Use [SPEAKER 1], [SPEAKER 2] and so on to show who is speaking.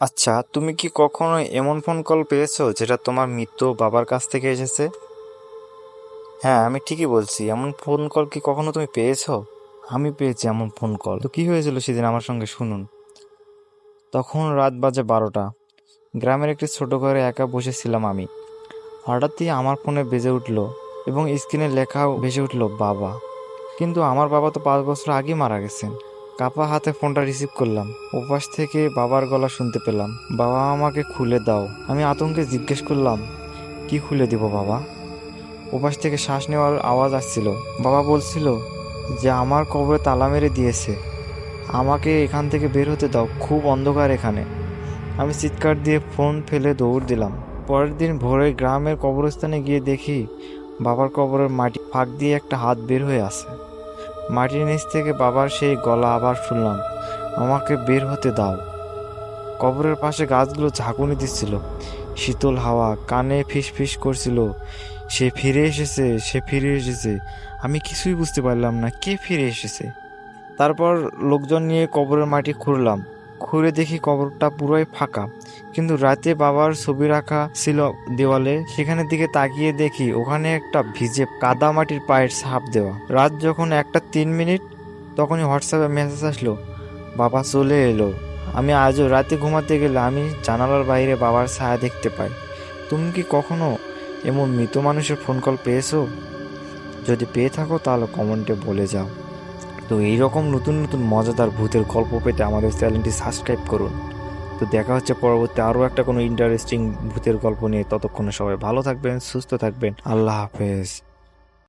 [SPEAKER 1] আচ্ছা তুমি কি কখনো এমন ফোন কল পেয়েছ যেটা তোমার মৃত্যু বাবার কাছ থেকে এসেছে? হ্যাঁ আমি ঠিকই বলছি, এমন ফোন কল কি কখনো তুমি পেয়েছ? আমি পেয়েছি এমন ফোন কল তো কি হয়েছিল সেদিন আমার সঙ্গে শুনুন। তখন রাত বাজে বারোটা। গ্রামের একটি ছোট ঘরে একা বসেছিলাম আমি। হঠাৎই আমার ফোনে বেজে উঠল এবং স্ক্রিনে লেখাও ভেসে উঠল, বাবা। কিন্তু আমার বাবা তো পাঁচ বছর আগেই মারা গেছেন। কাপা হাতে ফোনটা রিসিভ করলাম। ওপাশ থেকে বাবার গলা শুনতে পেলাম। বাবা আমাকে খুলে দাও। আমি আতঙ্কে জিজ্ঞেস করলাম, কি খুলে দিব বাবা? ওপাশ থেকে শ্বাস নেওয়ার আওয়াজ আসছিল। বাবা বলছিল যে, আমার কবরে তালা মেরে দিয়েছে। আমাকে এখান থেকে বের হতে দাও। খুব অন্ধকার এখানে। আমি চিৎকার দিয়ে ফোন ফেলে দৌড় দিলাম। পরের দিন ভোরে গ্রামের কবরস্থানে গিয়ে দেখি বাবার কবরের মাটি ফাঁক দিয়ে একটা হাত বের হয়ে আসে মাটির নিচ থেকে বাবার সেই গলা আবার শুনলাম। আমাকে বের হতে দাও। কবরের পাশে গাছগুলো ঝাঁকুনি দিচ্ছিল। শীতল হাওয়া, কানে ফিস ফিস করছিল। সে ফিরে এসেছে, সে ফিরে এসেছে। আমি কিছুই বুঝতে পারলাম না, কে ফিরে এসেছে? তারপর লোকজন নিয়ে কবরের মাটি খুঁড়লাম। খুঁড়ে দেখি কবরটা পুরোই ফাঁকা। কিন্তু রাতে বাবার ছবি রাখা ছিল দেওয়ালে, সেখানের দিকে তাকিয়ে দেখি ওখানে একটা ভিজে কাদা মাটির পায়ের ছাপ দেওয়া। রাত যখন একটা তিন মিনিট, তখনই হোয়াটসঅ্যাপে মেসেজ আসলো, বাবা চলে এলো। আমি আজও রাতে ঘুমাতে গেলে আমি জানালার বাইরে বাবার ছায়া দেখতে পাই। তুমি কি কখনো এমন মৃত মানুষের ফোন কল পেয়েছ? যদি পেয়ে থাকো তাহলে কমেন্টে বলে যাও। তো এইরকম নতুন নতুন মজাদার ভূতের গল্প পেতে আমাদের চ্যানেলটি সাবস্ক্রাইব করুন। তো দেখা হচ্ছে পরবর্তী আরও একটা কোনো ইন্টারেস্টিং ভূতের গল্প নিয়ে। ততক্ষণে সবাই ভালো থাকবেন, সুস্থ থাকবেন। আল্লাহ হাফেজ।